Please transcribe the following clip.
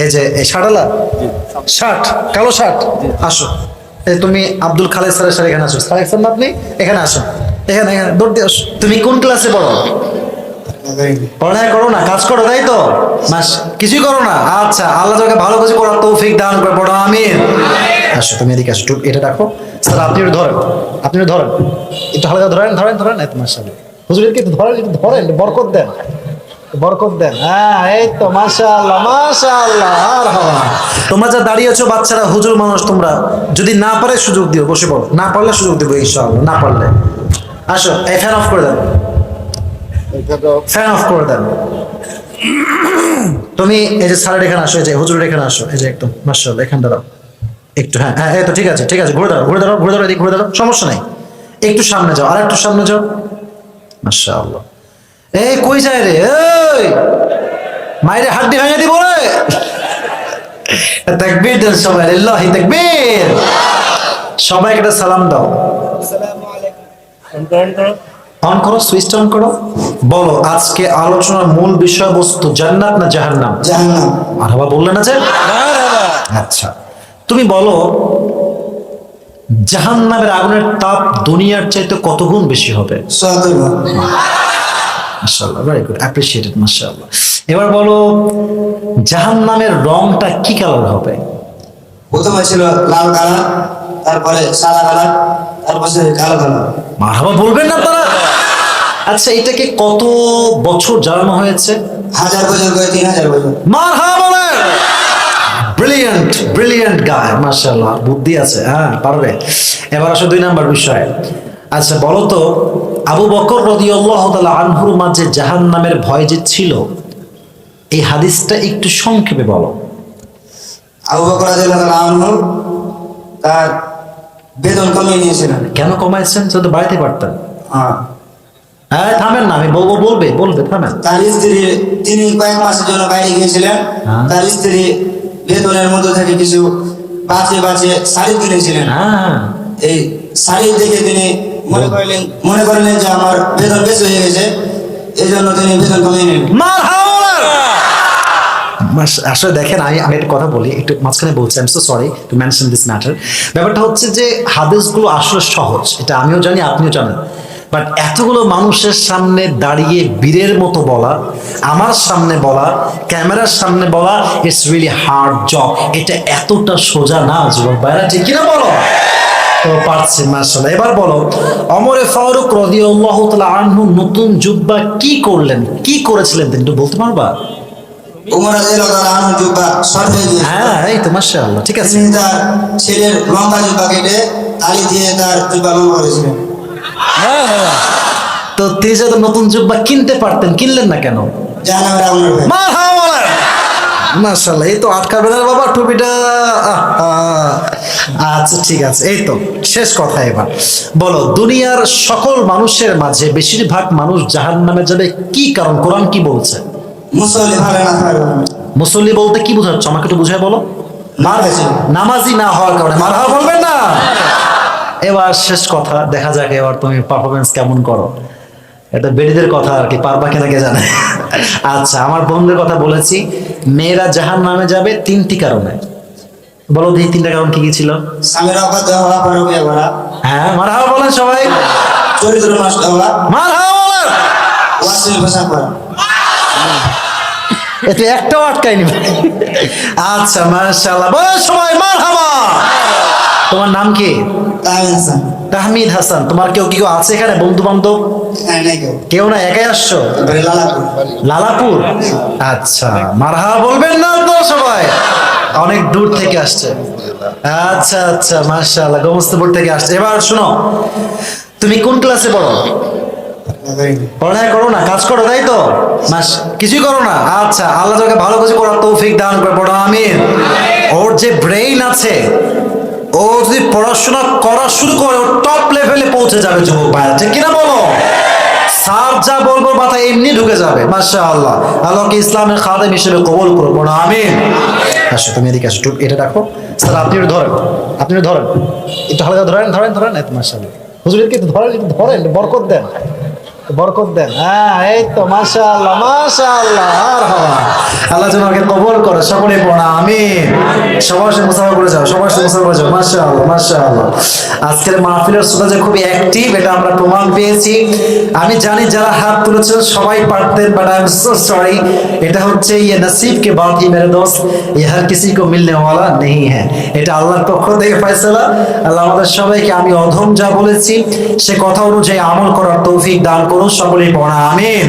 এই যে এই শার্টালা শার্ট কালো শার্ট আসো। এই তুমি আব্দুল খালেদ স্যারের স্যার এখানে আসো। খালেদ স্যার আপনি? এখানে আসো। এখানে এখানে দৌড় দিয়ে আসো। তুমি কোন ক্লাসে পড়ো? পড়ালেখা করো না কাজ করো তাই তো? মাস কিছুই করো না? আচ্ছা আল্লাহ তোকে ভালো কিছু করার তৌফিক দান করে পড়ো আমিন। আসো তুমি এদিকে আসো এটা রাখো স্যার আপনি একটু ধরেন আপনি একটু ধরেন। একটু হালকা ধরেন ধরেন ধরেন। এত মাসাল্লাহ হুজুর ধরেন একটু ধরেন বরকত দেন। বরকত দেন। হ্যাঁ এই তো, মাশাআল্লাহ মাশাআল্লাহ তোমরা যা দাঁড়িয়েছো বাচ্চারা, হুজুর মানুষ, তোমরা যদি না পারে সুযোগ দিও, বসে পড়ো। না পারলে সুযোগ দেবো, ইনশাআল্লাহ, না পারলে। আসো, এই ফ্যান অফ করে দেন। ফ্যান অফ করে দেন। তুমি এই যে স্যারের এখানে আসো, এই যে হুজুরের এখানে আসো, এই যে একদম, মাশাআল্লাহ এখানে দাঁড়াও। একটু হ্যাঁ হ্যাঁ এই তো, ঠিক আছে ঠিক আছে, ঘুরে দাঁড়াও ঘুরে দাঁড়াও ঘুরে দাঁড়াও, এদিকে ঘুরে দাঁড়াও, সমস্যা নাই। একটু সামনে যাও আর একটু সামনে যাও। মাশাআল্লাহ। এই কই যায় রে? এই! মাইরে হাড্ডি ভেঙে দিব রে। তাকবীর দেন সবাই আল্লাহি তাকবীর। সবাইকে একটা সালাম দাও। অন করো। সুইচ অন করো। বলো আজকে আলোচনার মূল বিষয়বস্তু জান্নাত না জাহান্নাম? জাহান্নাম। আর বাবা বললে না যে? আচ্ছা তুমি বলো জাহান্নামের আগুনের তাপ দুনিয়ার চাইতে কত গুণ বেশি হবে? মাশাআল্লাহ ভেরি গুড অ্যাপ্রিসিয়েটেড মাশাআল্লাহ। এবার বলো জাহান্নামের রংটা কি কালার হবে? প্রথমে ছিল লাল কালার তারপরে সাদা কালার তারপরে কালো কালার। মারহাবা বলবেন না তারা। আচ্ছা এটাকে কত বছর জ্বালানো হয়েছে? হাজার বছর করে তিন হাজার বছর। মারহাবা বলেন। ব্রিলিয়ান্ট ব্রিলিয়ান্ট গায় মাশাআল্লাহ বুদ্ধি আছে হ্যাঁ পারবে। এবার আসো দুই নাম্বার বিষয়। আচ্ছা বলো তো আবু বকর রাদিয়াল্লাহু তাআলা আনহুর মাঝে জাহান্নামের ভয় যে ছিল এই হাদিসটা একটু সংক্ষেপে বলো। আবু বকর আনহু তার বেতন কমিয়ে নিয়েছিলেন। কেন কমাইছেন? সে তো বাড়িতে পারতেন। হ্যাঁ। হ্যাঁ থামেন না আমি বলব বলবে বলবে থামেন। তার স্ত্রী তিনি কয়েক মাসের জন্য বাইরে গিয়েছিলেন। হ্যাঁ। তার স্ত্রী বেতনের মধ্যে থেকে কিছু বাঁচে বাঁচে শাড়ি কিনেছিলেন। হ্যাঁ। এই শাড়ি দেখে তিনি মনে করলেন মনে করলেন যে আমার বেতন বেশি হয়ে গেছে এই জন্য তিনি বেতন কমিয়ে মাস- আসলে দেখেন আমি আমি একটা কথা বলি একটু মাঝখানে বলছি I am so sorry to mention this matter ব্যাপারটা হচ্ছে যে হাদিসগুলো আসলে সহজ এটা আমিও জানি আপনিও জানেন। বাট এতগুলো মানুষের সামনে দাঁড়িয়ে বীরের মতো বলা আমার সামনে বলা ক্যামেরার সামনে বলা ইটস রিয়েলি হার্ড জব এটা এতটা সোজা না যুবক ভাইরা ঠিক কিনা বলো? তো পারছে এবার বলো অমরে ফারুক রদিয়াল্লাহু তাআলা আনহু নতুন জুব্বা কি করলেন? কি করেছিলেন তিনি? একটু বলতে পারবা? হয়ে হ্যাঁ এই তো মাশাআল্লাহ ঠিক আছে। তার ছেলের লম্বা জুব্বা কেটে তালি দিয়ে তার জুব্বা লম্বা করেছিলেন। তো তিনি যাতে নতুন জুব্বা কিনতে পারতেন কিনলেন না কেন? জাহান্নামের মাশাআল্লাহ এই তো আটকাবে না বাবা টুপিটা। আচ্ছা ঠিক আছে এই তো শেষ কথা এবার। বলো দুনিয়ার সকল মানুষের মাঝে বেশিরভাগ মানুষ জাহান্নামে যাবে কি কারণ? কোরআন কি বলছে? মুসল্লি বলতে কি বোঝাচ্ছ? আমাকে একটু বুঝায় বলো। মার নামাজি না হওয়ার কারণে মারহাবা বলবেন না? এবার শেষ কথা দেখা যাক এবার তুমি পারফরমেন্স কেমন করো। এটা বেডিদের কথা আর কি পারবা কিনা কে জানে? আচ্ছা আমার বন্ধুদের কথা বলেছি মেয়েরা জাহান নামে যাবে তিনটি কারণে। বলো দেখি তিনটা কারণ কি কি ছিল? হ্যাঁ মারহাবা বলেন সবাই। মারহাবা বলেন। এতে একটাও আটকায়নি। আচ্ছা মাশাআল্লাহ। বলো সবাই মারহাবা। তোমার নাম কি? তাহমিদ হাসান তোমার কেউ কি কেউ আছে এখানে বন্ধু বান্ধব হ্যাঁ কেউ। না একাই আসছো? লালাপুর। লালাপুর? আচ্ছা মারহা বলবেন না তো সবাই? অনেক দূর থেকে আসছে। আচ্ছা আচ্ছা মাশাআল্লাহ গোমস্তপুর থেকে আসছে। এবার শোনো তুমি কোন ক্লাসে পড়ো? পড়ালেখা করো না কাজ করো তাই তো? মাস কিছুই করো না? আচ্ছা আল্লাহ তোকে ভালো কিছু করার তৌফিক দান করে পড়ো আমিন। ওর যে ব্রেইন আছে যদি পড়াশোনা করা শুরু করে ও টপ লেভেলে পৌঁছে যাবে যুবক ভাইরা, ঠিক কিনা বলো? স্যার যা বলব মাথা এমনি ঢুকে যাবে মাসা আল্লাহ আল্লাহকে ইসলামের খাদেম হিসেবে কবল করব না আমি আসো, তুমি এদিকে আসো এটা রাখো। স্যার, আপনি ধরেন আপনি ধরেন। একটু হালকা ধরেন ধরেন ধরেন, এত মাসা হুজুরকে একটু ধরেন ধরেন বরকত দেন। বরকত দেন। হ্যাঁ এই তো, মাশাআল্লাহ মাশাআল্লাহ আল্লাহ যেন আমাকে কবর করে সকলে পড়া আমি সবার সাথে মুসাফা করে যাও, সবার সাথে মুসাফা করে যাও, মাশাআল্লাহ মাশাআল্লাহ। আজকের মাহফিলের শ্রোতা যে খুবই অ্যাক্টিভ এটা আমরা প্রমাণ পেয়েছি। আমি জানি যারা হাত তুলেছে সবাই পারতেন but I am so sorry এটা হচ্ছে ইয়ে নসিব কে বাত হি মেরে দোস্ত ইয়ে হর কিসি কো মিলনে ওয়ালা নেই হ্যাঁ। এটা আল্লাহর পক্ষ থেকে ফয়সালা। আল্লাহ আমাদের সবাইকে আমি অধম যা বলেছি, সে কথা অনুযায়ী আমল করার তৌফিক দান করুন। সকলেই পড়া আমিন।